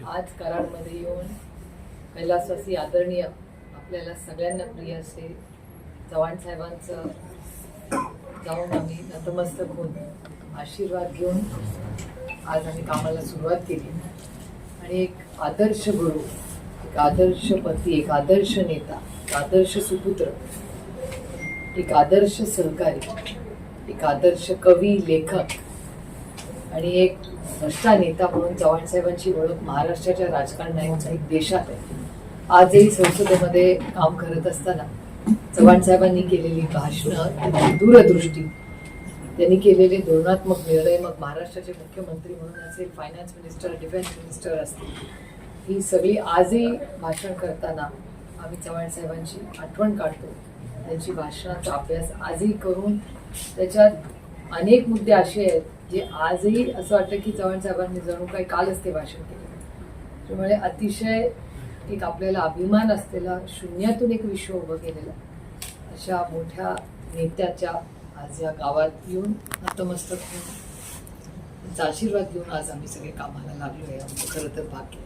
आज कराडमध्ये येऊन कैलासवासी आदरणीय आपल्याला सगळ्यांना प्रिय असे चव्हाण साहेबांचं जाऊन आम्ही नतमस्तक होऊन आशीर्वाद घेऊन आज आम्ही कामाला सुरुवात केली. आणि एक आदर्श गुरु एक आदर्श पती एक आदर्श नेता एक आदर्श सुपुत्र एक आदर्श सहकारी एक आदर्श कवी लेखक आणि एक भ्रष्टा नेता म्हणून चव्हाण साहेबांची ओळख महाराष्ट्राच्या राजकारणात एक देशात आहे. आजही संसदेमध्ये काम करत असताना चव्हाण साहेबांनी केलेली भाषणं त्यांची दूरदृष्टी त्यांनी केलेले धोरणात्मक निर्णय मग महाराष्ट्राचे मुख्यमंत्री म्हणून असेल फायनान्स मिनिस्टर डिफेन्स मिनिस्टर असतील. ही सगळी आजही भाषण करताना आम्ही चव्हाण साहेबांची आठवण काढतो. त्यांची भाषणाचा अभ्यास आजही करून त्याच्यात अनेक मुद्दे असे आहेत जे आजही असं वाटतं की चव्हाण साहेबांनी जणू काही कालच ते भाषण केलं त्यामुळे अतिशय एक आपल्याला अभिमान असलेला शून्यातून एक विश्व उभं केलेलं अशा मोठ्या नेत्याच्या आज या गावात येऊन नतमस्तक होऊन त्यांचा आशीर्वाद घेऊन आज आम्ही सगळे कामाला लागलो आहे. आमचं खरं तर भाग्य